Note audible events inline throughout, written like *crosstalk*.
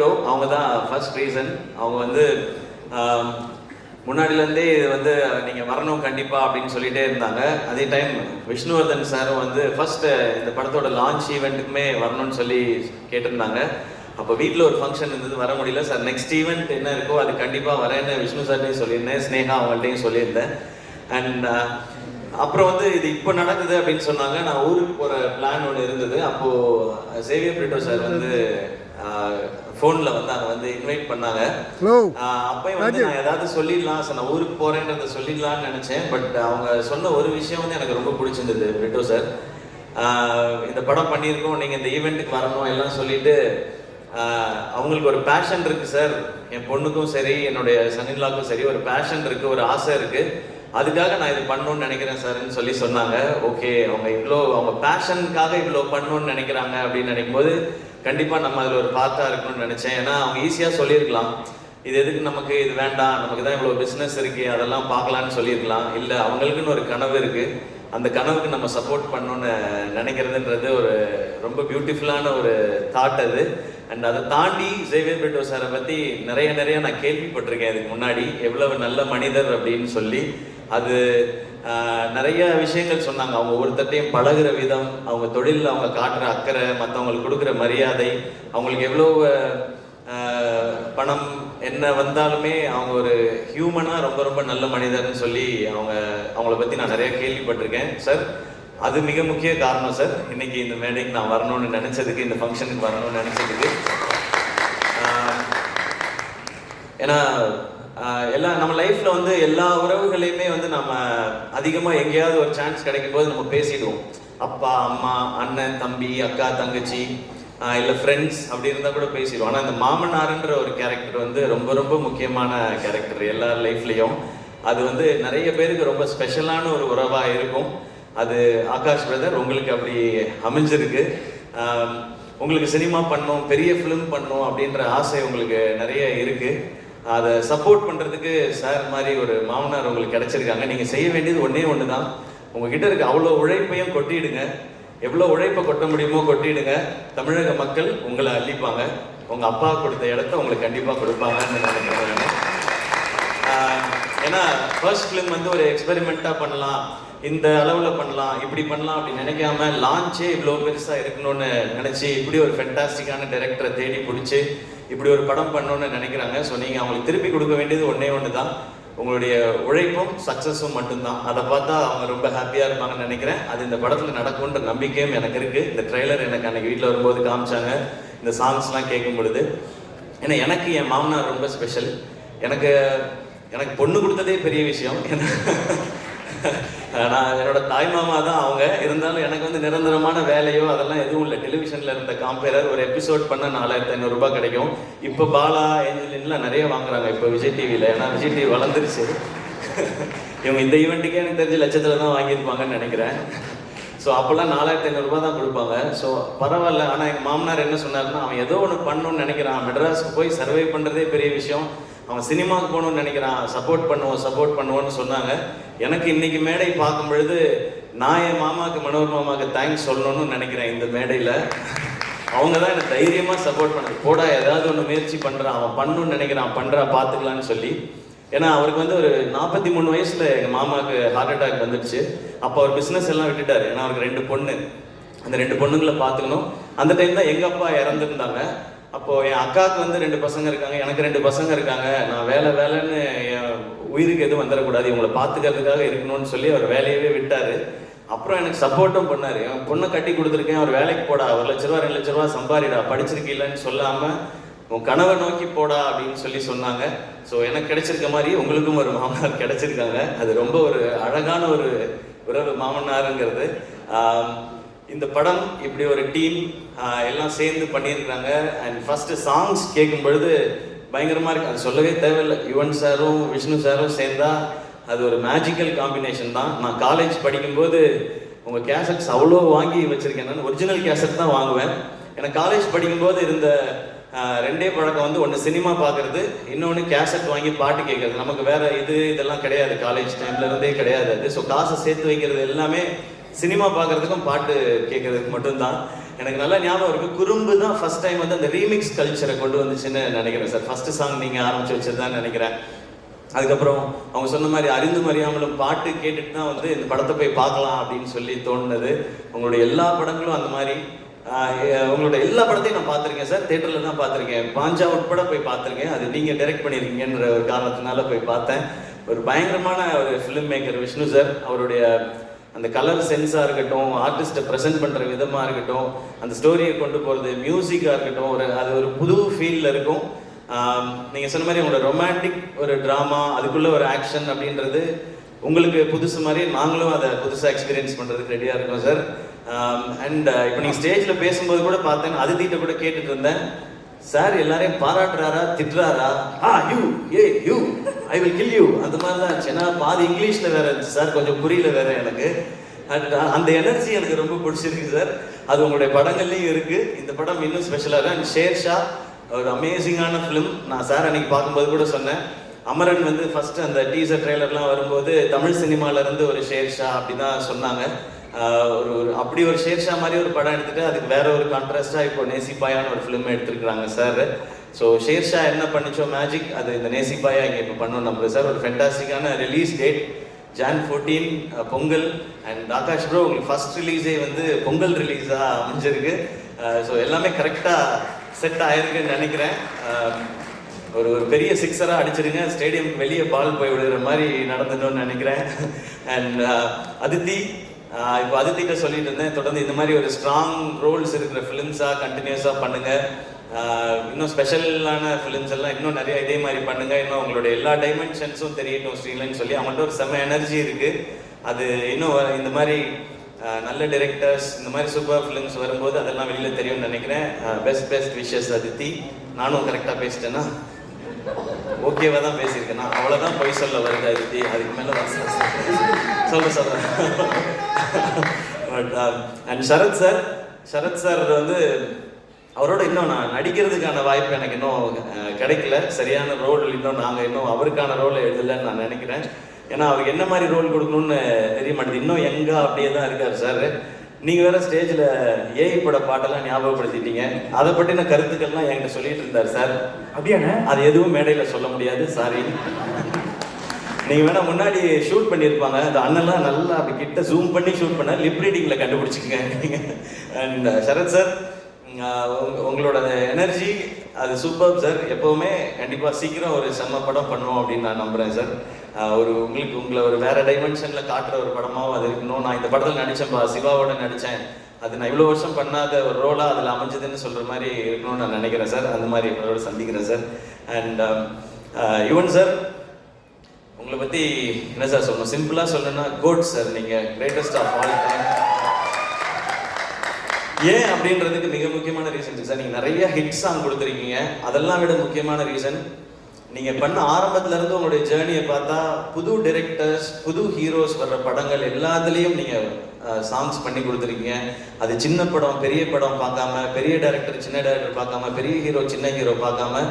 அவங்க தான் first reason அவங்க வந்து முன்னாடிலேருந்தே இது வந்து நீங்கள் வரணும் கண்டிப்பாக அப்படின்னு சொல்லிட்டே இருந்தாங்க. அதே டைம் விஷ்ணுவர்தன் சாரும் வந்து ஃபஸ்ட்டு இந்த படத்தோட லான்ச் ஈவெண்ட்டுக்குமே வரணும்னு சொல்லி கேட்டிருந்தாங்க. அப்போ வீட்டில் ஒரு ஃபங்க்ஷன் இருந்தது வர முடியல. சார் நெக்ஸ்ட் ஈவெண்ட் என்ன இருக்கோ அது கண்டிப்பாக வரேன்னு விஷ்ணு சார்ட்டையும் சொல்லியிருந்தேன். ஸ்னேகா அவங்கள்ட்டையும் சொல்லியிருந்தேன். அண்ட் அப்புறம் வந்து இது இப்போ நடக்குது அப்படின்னு சொன்னாங்க. நான் ஊருக்கு போகிற பிளான் ஒன்று இருந்தது. அப்போது சேவியர் பிரிட்டோ சார் வந்து ஃபோனில் வந்து அங்கே வந்து இன்வைட் பண்ணாங்க. அப்பயும் வந்து நான் ஏதாவது சொல்லிடலாம். சார் நான் ஊருக்கு போறேன்றத சொல்லிடலாம்னு நினைச்சேன். பட் அவங்க சொன்ன ஒரு விஷயம் வந்து எனக்கு ரொம்ப பிடிச்சிருந்தது பிரிட்டோ சார். இந்த படம் பண்ணியிருக்கோம். நீங்க இந்த ஈவெண்ட்டுக்கு வரணும் எல்லாம் சொல்லிட்டு அவங்களுக்கு ஒரு பேஷன் இருக்கு சார். என் பொண்ணுக்கும் சரி என்னுடைய சனிலாக்கும் சரி ஒரு பேஷன் இருக்கு ஒரு ஆசை இருக்கு. அதுக்காக நான் இது பண்ணணும்னு நினைக்கிறேன் சார்ன்னு சொல்லி சொன்னாங்க. ஓகே அவங்க இவ்வளோ அவங்க பேஷனுக்காக இவ்வளோ பண்ணணும்னு நினைக்கிறாங்க அப்படின்னு நினைக்கும் போது கண்டிப்பாக நம்ம அதில் ஒரு பார்ட்டாக இருக்கணும்னு நினச்சேன். ஏன்னா அவங்க ஈஸியாக சொல்லியிருக்கலாம். இது எதுக்கு நமக்கு இது வேண்டாம். நமக்கு தான் இவ்வளோ பிஸ்னஸ் இருக்குது அதெல்லாம் பார்க்கலான்னு சொல்லியிருக்கலாம். இல்லை அவங்களுக்குன்னு ஒரு கனவு இருக்குது அந்த கனவுக்கு நம்ம சப்போர்ட் பண்ணணும்னு நினைக்கிறதுன்றது ஒரு ரொம்ப பியூட்டிஃபுல்லான ஒரு தாட் அது. அண்ட் அதை தாண்டி ஜேவியர் பிரிட்டோ சாரை பற்றி நிறைய நிறைய நான் கேள்விப்பட்டிருக்கேன் இதுக்கு முன்னாடி. எவ்வளவு நல்ல மனிதர் அப்படின்னு சொல்லி. அது நிறைய விஷயங்கள் சொன்னாங்க. அவங்க ஒவ்வொருத்தட்டையும் பழகுற விதம் அவங்க தொழிலில் அவங்க காட்டுற அக்கறை மற்றவங்களுக்கு கொடுக்குற மரியாதை அவங்களுக்கு எவ்வளோ பணம் என்ன வந்தாலுமே அவங்க ஒரு ஹியூமனாக ரொம்ப ரொம்ப நல்ல மனிதர்னு சொல்லி அவங்க அவங்கள பற்றி நான் நிறைய கேள்விப்பட்டிருக்கேன். சார் அது மிக முக்கிய காரணம் சார். இன்னைக்கு இந்த மேடைக்கு நான் வரணும்னு நினச்சதுக்கு இந்த ஃபங்க்ஷனுக்கு வரணும்னு நினைச்சதுக்கு. ஏன்னா எல்லா நம்ம லைஃப்ல வந்து எல்லா உறவுகளையுமே வந்து நம்ம அதிகமா எங்கேயாவது ஒரு சான்ஸ் கிடைக்கும் போது நம்ம பேசிடுவோம். அப்பா அம்மா அண்ணன் தம்பி அக்கா தங்கச்சி இல்லை இல்ல ஃப்ரெண்ட்ஸ் அப்படி இருந்தா கூட பேசிடுவோம். ஆனா இந்த மாமனாருன்ற ஒரு கேரக்டர் வந்து ரொம்ப ரொம்ப முக்கியமான கேரக்டர் எல்லார் லைஃப்லயும் அது வந்து நிறைய பேருக்கு ரொம்ப ஸ்பெஷலான ஒரு உறவா இருக்கும். அது ஆகாஷ் பிரதர் உங்களுக்கு அப்படி அமைஞ்சிருக்கு. உங்களுக்கு சினிமா பண்ணும் பெரிய ஃபிலிம் பண்ணும் அப்படின்ற ஆசை உங்களுக்கு நிறைய இருக்குது அதை சப்போர்ட் பண்ணுறதுக்கு சார் மாதிரி ஒரு மாமனார் உங்களுக்கு கிடைச்சிருக்காங்க. நீங்கள் செய்ய வேண்டியது ஒன்றே ஒன்று தான் உங்ககிட்ட இருக்க அவ்வளோ உழைப்பையும் கொட்டிடுங்க. எவ்வளோ உழைப்பை கொட்ட முடியுமோ கொட்டிடுங்க. தமிழக மக்கள் உங்களை அள்ளிப்பாங்க. உங்கள் அப்பா கொடுத்த இடத்த உங்களுக்கு கண்டிப்பாக கொடுப்பாங்கன்னு நினைக்கிறேன் நான் ஏன்னா ஃபர்ஸ்ட் ஃபிலிம் வந்து ஒரு எக்ஸ்பெரிமெண்ட்டாக பண்ணலாம். இந்த அளவில் பண்ணலாம். இப்படி பண்ணலாம் அப்படி நினைக்காம லான்ச்சே இவ்வளோ பெருசாக இருக்கணும்னு நினச்சி இப்படி ஒரு ஃபென்டாஸ்டிக்கான டைரக்டரை தேடி பிடிச்சி இப்படி ஒரு படம் பண்ணணும்னு நினைக்கிறாங்க. ஸோ நீங்கள் அவங்களுக்கு திருப்பி கொடுக்க வேண்டியது ஒன்றே ஒன்று தான் உங்களுடைய உழைப்பும் சக்ஸஸும் மட்டும்தான். அதை பார்த்தா அவங்க ரொம்ப ஹாப்பியாக இருப்பாங்கன்னு நினைக்கிறேன். அது இந்த படத்தில் நடக்கும்ன்ற நம்பிக்கையும் எனக்கு இருக்குது இந்த ட்ரெய்லர் எனக்கு அன்னைக்கு வீட்டில் வரும்போது காமிச்சாங்க. இந்த சாங்ஸ்லாம் கேட்கும் பொழுது. ஏன்னா எனக்கு என் மாமனார் ரொம்ப ஸ்பெஷல் எனக்கு எனக்கு பொண்ணு கொடுத்ததே பெரிய விஷயம். ஏன்னா நான் என்னோட தாய் மாமா தான் அவங்க. இருந்தாலும் எனக்கு வந்து நிரந்தரமான வேலையோ அதெல்லாம் எதுவும் இல்லை. டெலிவிஷனில் இருந்த காம்பேரர் ஒரு எபிசோட் பண்ண நாலாயிரத்தி ஐநூறுரூபா கிடைக்கும். இப்போ பாலா ஏஞ்சலின்லாம் நிறைய வாங்குறாங்க இப்போ விஜய் டிவியில் ஏன்னா விஜய் டிவி வளர்ந்துருச்சு. இவங்க இந்த ஈவெண்ட்டுக்கே எனக்கு தெரிஞ்சு லட்சத்தில் தான் வாங்கியிருப்பாங்கன்னு நினைக்கிறேன். ஸோ அப்போல்லாம் நாலாயிரத்தி ஐநூறுரூபா தான் கொடுப்பாங்க. ஸோ பரவாயில்ல. ஆனால் எங்கள் மாமனார் என்ன சொன்னார்னா அவன் ஏதோ ஒன்று பண்ணணும்னு நினைக்கிறான். மெட்ராஸ்க்கு போய் சர்வை பண்ணுறதே பெரிய விஷயம். அவன் சினிமாவுக்கு போகணும்னு நினைக்கிறான் சப்போர்ட் பண்ணுவோம் சப்போர்ட் பண்ணுவோன்னு சொன்னாங்க. எனக்கு இன்னைக்கு மேடை பார்க்கும் பொழுது நான் என் மாமாவுக்கு மனோர் மாமாவுக்கு தேங்க்ஸ் சொல்லணும்னு நினைக்கிறேன் இந்த மேடையில். அவங்க தான் எனக்கு தைரியமாக சப்போர்ட் பண்ணது போடா ஏதாவது ஒன்று முயற்சி பண்ணுறான் அவன் பண்ணணும்னு நினைக்கிறான் பண்ணுறா பார்த்துக்கலான்னு சொல்லி. ஏன்னா அவருக்கு வந்து ஒரு நாற்பத்தி மூணு வயசில் எங்கள் மாமாவுக்கு ஹார்ட் அட்டாக் வந்துடுச்சு. அப்போ அவர் பிஸ்னஸ் எல்லாம் விட்டுட்டார். ஏன்னா அவருக்கு ரெண்டு பொண்ணு. அந்த ரெண்டு பொண்ணுங்களை பார்த்துக்கணும். அந்த டைம் தான் எங்கள் அப்பா இறந்துருந்தாங்க. அப்போ என் அக்காவுக்கு வந்து ரெண்டு பசங்க இருக்காங்க எனக்கு ரெண்டு பசங்க இருக்காங்க. நான் வேலை வேலைன்னு என் உயிருக்கு எதுவும் வந்துடக்கூடாது. இவங்களை பார்த்துக்கிறதுக்காக இருக்கணும்னு சொல்லி அவர் வேலையவே விட்டாரு. அப்புறம் எனக்கு சப்போர்ட்டும் பண்ணாரு. என் பொண்ணை கட்டி கொடுத்துருக்கேன். அவர் வேலைக்கு போடா. ஒரு லட்ச ரூபா ரெண்டு லட்ச ரூபா சம்பாரிடா. படிச்சிருக்கீங்களன்னு சொல்லாம உன் கனவை நோக்கி போடா அப்படின்னு சொல்லி சொன்னாங்க. ஸோ எனக்கு கிடைச்சிருக்க மாதிரி உங்களுக்கும் ஒரு மாமனார் கிடைச்சிருக்காங்க. அது ரொம்ப ஒரு அழகான ஒரு உறவு மாமனாருங்கிறது. இந்த படம் இப்படி ஒரு டீம் எல்லாம் சேர்ந்து பண்ணியிருக்காங்க அண்ட் ஃபஸ்ட்டு சாங்ஸ் கேட்கும் பொழுது பயங்கரமாக இருக்கு. அது சொல்லவே தேவையில்லை. யுவன் சாரும் விஷ்ணு சாரும் சேர்ந்தா அது ஒரு மேஜிக்கல் காம்பினேஷன் தான். நான் காலேஜ் படிக்கும்போது உங்கள் கேசட்ஸ் அவ்வளோ வாங்கி வச்சுருக்கேன். நான் ஒரிஜினல் கேசட் தான் வாங்குவேன். ஏன்னா காலேஜ் படிக்கும்போது இருந்த ரெண்டே பழக்கம் வந்து ஒன்று சினிமா பார்க்குறது இன்னொன்று கேசட் வாங்கி பாட்டு கேட்குறது. நமக்கு வேறு இது இதெல்லாம் கிடையாது. காலேஜ் டைம்ல இருந்தே கிடையாது அது. ஸோ காசை சேர்த்து வைக்கிறது எல்லாமே சினிமா பார்க்கறதுக்கும் பாட்டு கேட்கறதுக்கு மட்டும்தான். எனக்கு நல்லா ஞாபகம் இருக்கு குறும்பு தான் ஃபர்ஸ்ட் டைம் வந்து அந்த ரீமிக்ஸ் கல்ச்சரை கொண்டு வந்துச்சுன்னு நினைக்கிறேன் சார். ஃபர்ஸ்ட் சாங் நீங்க ஆரம்பிச்சு வச்சிருந்தான்னு நினைக்கிறேன். அதுக்கப்புறம் அவங்க சொன்ன மாதிரி அறிந்து அறியாமலும் பாட்டு கேட்டுட்டு தான் வந்து இந்த படத்தை போய் பார்க்கலாம் அப்படின்னு சொல்லி தோணுனது உங்களுடைய எல்லா படங்களும் அந்த மாதிரி உங்களோட எல்லா படத்தையும் நான் பார்த்துருக்கேன் சார். தேட்டரில் தான் பார்த்துருக்கேன். பாஞ்சா உட்பட போய் பார்த்துருக்கேன். அது நீங்கள் டைரக்ட் பண்ணியிருக்கீங்கன்ற ஒரு காரணத்தினால போய் பார்த்தேன். ஒரு பயங்கரமான ஒரு ஃபிலிம் மேக்கர் விஷ்ணு சார். அவருடைய அந்த கலர் சென்ஸாக இருக்கட்டும் ஆர்டிஸ்ட்டை ப்ரெசென்ட் பண்ணுற விதமாக இருக்கட்டும் அந்த ஸ்டோரியை கொண்டு போகிறது மியூசிக்காக இருக்கட்டும் ஒரு அது ஒரு புது ஃபீலில் இருக்கும். நீங்கள் சொன்ன மாதிரி உங்களோட ரொமான்டிக் ஒரு ட்ராமா அதுக்குள்ள ஒரு ஆக்ஷன் அப்படின்றது உங்களுக்கு புதுசு மாதிரி நாங்களும் அதை புதுசாக எக்ஸ்பீரியன்ஸ் பண்ணுறதுக்கு ரெடியாக இருக்கோம் சார் அண்ட் இப்போ நீங்கள் ஸ்டேஜில் பேசும்போது கூட பார்த்தேன் அதிதிட்ட கூட கேட்டுட்டு இருந்தேன். சார் எல்லாரையும் பாராட்டுறாரா திட்டுறாரா? ஆ you hey you I will kill you அந்த மாதிரி தான் இருந்துச்சு ஏன்னா பாதி இங்கிலீஷில் வேற இருந்துச்சு சார். கொஞ்சம் புரியல வேற எனக்கு. அண்ட் uh, அந்த எனர்ஜி எனக்கு ரொம்ப பிடிச்சிருக்கு சார். அது உங்களுடைய படங்கள்லையும் இருக்குது இந்த படம் இன்னும் ஸ்பெஷலாக இருக்கு. ஷேர்ஷா ஒரு அமேசிங்கான ஃபிலிம் நான் சார் அன்னைக்கு பார்க்கும்போது கூட சொன்னேன். அமரன் வந்து ஃபஸ்ட்டு அந்த டீசர் ட்ரெய்லர்லாம் வரும்போது தமிழ் சினிமாவிலேருந்து ஒரு ஷேர்ஷா அப்படி தான் சொன்னாங்க. ஒரு ஒரு அப்படி ஒரு ஷேர்ஷா மாதிரி ஒரு படம் எடுத்துட்டு அதுக்கு வேற ஒரு கான்ட்ராஸ்டா இப்போ நேசிப்பாயான ஒரு ஃபிலிம் எடுத்திருக்கிறாங்க சார் ஸோ ஷேர்ஷா என்ன பண்ணிச்சோ மேஜிக் அது இந்த நேசிப்பாயா இங்கே இப்போ பண்ணோம் நம்ம சார் ஒரு ஃபென்டாஸ்டிக்கான release date Jan fourteen Pongal and Akash bro உங்களுக்கு ஃபர்ஸ்ட் ரிலீஸே வந்து பொங்கல் ரிலீஸாக அமைஞ்சிருக்கு. ஸோ எல்லாமே கரெக்டாக செட் ஆயிருக்குன்னு நினைக்கிறேன். ஒரு ஒரு பெரிய சிக்ஸராக அடிச்சிருங்க. ஸ்டேடியம் வெளியே பால் போய் விடுற மாதிரி நடந்துட்டோம்னு நினைக்கிறேன். *laughs* அண்ட் அதித்தி இப்போ அதித்திட்ட சொல்லிட்டு இருந்தேன். தொடர்ந்து இந்த மாதிரி ஒரு ஸ்ட்ராங் ரோல்ஸ் இருக்கிற ஃபிலிம்ஸாக கண்டினியூஸாக பண்ணுங்க. இன்னும் ஸ்பெஷலான ஃபிலிம்ஸ் எல்லாம் இன்னும் நிறைய இதே மாதிரி பண்ணுங்க. இன்னும் உங்களுடைய எல்லா டைமென்ஷன்ஸும் தெரியட்டும் ஸ்ரீலன்னு சொல்லி. அவங்கள்ட்ட ஒரு செம்ம எனர்ஜி இருக்கு. அது இன்னும் வ- இந்த மாதிரி நல்ல டைரக்டர்ஸ் இந்த மாதிரி சூப்பர் ஃபிலிம்ஸ் வரும்போது அதெல்லாம் வெளியில் தெரியும்னு நினைக்கிறேன். Best best wishes Aditi. நானும் கரெக்டாக பேசிட்டேன்னா ஓகேவா தான் பேசியிருக்கேன். நான் அவ்வளோதான் பொய் சொல்ல வருது அதுக்கு அதுக்கு மேலே தான் சொல்ல சொல்கிறேன் but and Sarath sir Sarath sir வந்து அவரோட இன்னும் நான் நடிக்கிறதுக்கான வாய்ப்பு எனக்கு இன்னும் கிடைக்கல. சரியான ரோல் இன்னும் நாங்கள் இன்னும் அவருக்கான ரோல் எழுதலைன்னு நான் நினைக்கிறேன். ஏன்னா அவருக்கு என்ன மாதிரி ரோல் கொடுக்கணும்னு தெரிய மாட்டேது இன்னும் எங்கே அப்படியே தான் இருக்கார் சார். நீங்க வேற ஸ்டேஜ்ல ஏஐ பட பாட்டெல்லாம் ஞாபகப்படுத்திட்டீங்க. அதை பற்றின கருத்துக்கள்லாம் என்கிட்ட சொல்லிட்டு இருந்தார் சார். அப்படியாண்ணே? அது எதுவும் மேடையில சொல்ல முடியாது சாரி நீங்க வேணா முன்னாடி ஷூட் பண்ணியிருப்பாங்க அந்த அண்ணன்லாம் நல்லா அப்படி கிட்ட ஜூம் பண்ணி ஷூட் பண்ண லிப் ரீடிங்ல கண்டுபிடிச்சிக்கங்க. நீங்க *laughs* அண்ட் சரத் சார் உங்களோட எனர்ஜி அது சூப்பர் சார். எப்பவுமே கண்டிப்பாக சீக்கிரம் ஒரு செம்ம படம் பண்ணுவோம் அப்படின்னு நான் நம்புகிறேன் சார். ஒரு உங்களுக்கு உங்களை ஒரு வேற டைமென்ஷனில் காட்டுற ஒரு படமாகவும் அது இருக்கணும். நான் இந்த படத்தில் நடிச்சேன்ப்பா சிவாவோட நடித்தேன் அது நான் இவ்வளோ வருஷம் பண்ணாத ஒரு ரோலாக அதில் அமைஞ்சதுன்னு சொல்கிற மாதிரி இருக்கணும்னு நான் நினைக்கிறேன் சார். அந்த மாதிரி உங்களோட சந்திக்கிறேன் sir. And Yuvan um, sir உங்களை பற்றி என்ன சார் சொல்லணும்? சிம்பிளாக சொல்லணும்னா கோட் சார். நீங்கள் கிரேட்டஸ்ட் ஆஃப் ஆல் டைம் ஏன் அப்படின்றதுக்கு மிக முக்கியமான ரீசன் சார் நீங்க நிறைய ஹிட் சாங் கொடுத்துருக்கீங்க. அதெல்லாம் விட முக்கியமான ரீசன் நீங்க பண்ண ஆரம்பத்துல இருந்து உங்களுடைய ஜேர்னியை பார்த்தா புது டிரெக்டர்ஸ் புது ஹீரோஸ் வர்ற படங்கள் எல்லாத்துலேயும் நீங்க சாங்ஸ் பண்ணி கொடுத்துருக்கீங்க. அது சின்ன படம் பெரிய படம் பார்க்காம பெரிய டைரக்டர் சின்ன டைரக்டர் பார்க்காம பெரிய ஹீரோ சின்ன ஹீரோ பார்க்காம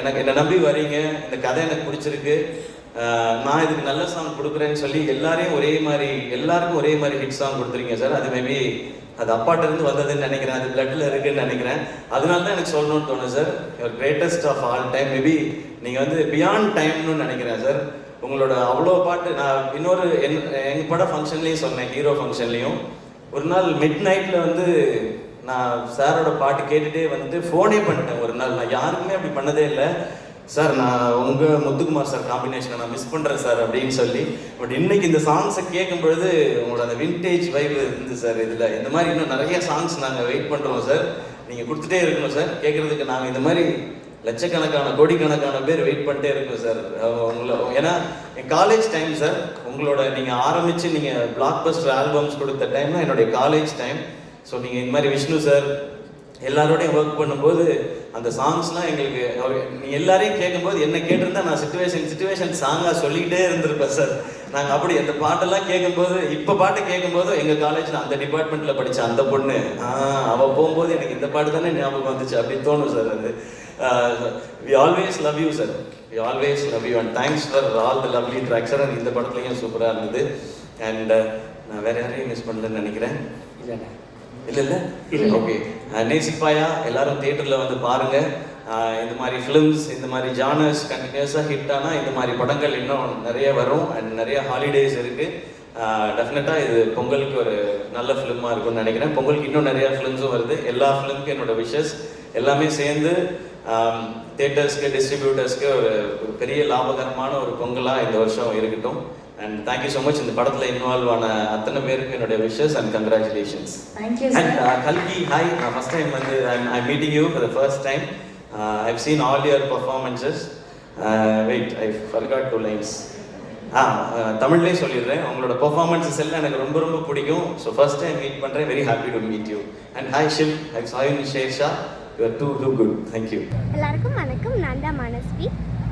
எனக்கு என்னை நம்பி வரீங்க இந்த கதை எனக்கு பிடிச்சிருக்கு. நான் இதுக்கு நல்ல சாங் கொடுக்குறேன்னு சொல்லி எல்லாரையும் ஒரே மாதிரி எல்லாருக்கும் ஒரே மாதிரி ஹிட் சாங் கொடுத்துருக்கீங்க சார் அது மேபி அது அப்பாட்டிருந்து வந்ததுன்னு நினைக்கிறேன். அது பிளட்டில் இருக்குன்னு நினைக்கிறேன். அதனால தான் எனக்கு சொல்லணும்னு தோணும் sir your greatest of all time maybe நீங்கள் வந்து பியாண்ட் டைம்னு நினைக்கிறேன் சார் உங்களோட அவ்வளோ பாட்டு நான் இன்னொரு என் எங்கள் படம் ஃபங்க்ஷன்லேயும் சொன்னேன் ஹீரோ ஃபங்க்ஷன்லேயும் ஒரு நாள் மிட் நைட்டில் வந்து நான் சாரோட பாட்டு கேட்டுகிட்டே வந்துட்டு ஃபோனே பண்ணிட்டேன் ஒரு நாள். நான் யாருக்குமே அப்படி பண்ணதே இல்லை. சார் நான் உங்கள் முத்துக்குமார் சார் காம்பினேஷனை நான் மிஸ் பண்ணுறேன் சார் அப்படின்னு சொல்லி பட் இன்னைக்கு இந்த சாங்ஸை கேட்கும் பொழுது உங்களோட அந்த வின்டேஜ் வைப் இருந்து சார் இதில் இந்த மாதிரி இன்னும் நிறைய சாங்ஸ் நாங்கள் வெயிட் பண்ணுறோம் சார் நீங்கள் கொடுத்துட்டே இருக்கணும் சார் கேட்குறதுக்கு நாங்கள் இந்த மாதிரி லட்சக்கணக்கான கோடிக்கணக்கான பேர் வெயிட் பண்ணிட்டே இருக்கோம் சார் உங்களை ஏன்னா என் காலேஜ் டைம் சார் உங்களோட நீங்கள் ஆரம்பித்து நீங்கள் பிளாக் பஸ்டர் ஆல்பம்ஸ் கொடுத்த டைம்னா என்னுடைய காலேஜ் டைம் ஸோ நீங்கள் இந்த மாதிரி விஷ்ணு சார் எல்லாரோடையும் ஒர்க் பண்ணும்போது அந்த சாங்ஸ்லாம் எங்களுக்கு நீ எல்லாரையும் கேட்கும்போது என்ன கேட்டிருந்தா நான் சுச்சுவேஷன் சுச்சுவேஷன் சாங்காக சொல்லிக்கிட்டே இருந்திருப்பேன் சார் நாங்கள் அப்படி அந்த பாட்டெல்லாம் கேட்கும்போது இப்போ பாட்டு கேட்கும்போது எங்கள் காலேஜில் அந்த டிபார்ட்மெண்ட்டில் படித்த அந்த பொண்ணு அவள் போகும்போது எனக்கு இந்த பாட்டு தானே ஞாபகம் வந்துச்சு அப்படின்னு தோணும் சார் அது. We always love you sir we always love you and thanks for all the lovely tracks sir இந்த படத்துலையும் சூப்பராக இருந்தது. அண்ட் நான் வேறு யாரையும் மிஸ் பண்ணலன்னு நினைக்கிறேன். இல்லைண்ணே இல்ல இல்ல. ஓகே நேசிப்பாயா? எல்லாரும் தியேட்டர்ல வந்து பாருங்க. அஹ் இந்த மாதிரி ஃபிலிம்ஸ் இந்த மாதிரி ஜானர்ஸ் கண்டினியூஸாக ஹிட் ஆனால் இந்த மாதிரி படங்கள் இன்னும் நிறைய வரும். அண்ட் நிறைய ஹாலிடேஸ் இருக்கு. டெஃபினட்டாக இது பொங்கலுக்கு ஒரு நல்ல ஃபிலிமாக இருக்கும்னு நினைக்கிறேன். பொங்கலுக்கு இன்னும் நிறைய ஃபிலிம்ஸும் வருது. எல்லா ஃபிலிமுக்கும் என்னோட விஷஸ் எல்லாமே சேர்ந்து தேட்டர்ஸ்க்கு டிஸ்ட்ரிபியூட்டர்ஸ்க்கு ஒரு ஒரு பெரிய லாபகரமான ஒரு பொங்கலாக இந்த வருஷம் இருக்கட்டும். அண்ட் தேங்க்யூ ஸோ மச் இந்த படத்தில் இன்வால்வ் ஆன அத்தனை பேருக்கு என்னுடைய விஷஸ் அண்ட் கங்க்ராச்சுலேஷன்ஸ் அண்ட் கல்கி ஹாய் நான் ஃபர்ஸ்ட் டைம் வந்து I meeting you for the first time I've seen all your performances wait I forgot two lines ah தமிழ்லேயே சொல்லிடுறேன். உங்களோட பர்ஃபார்மன்ஸஸ் எல்லாம் எனக்கு ரொம்ப ரொம்ப பிடிக்கும். ஸோ ஃபர்ஸ்ட் டைம் மீட் பண்ணுறேன் very happy to meet you and hi Shiv I saw Shershaah you are too too good thank you எல்லாருக்கும் வணக்கம். நான் தான் மனஸ்வி.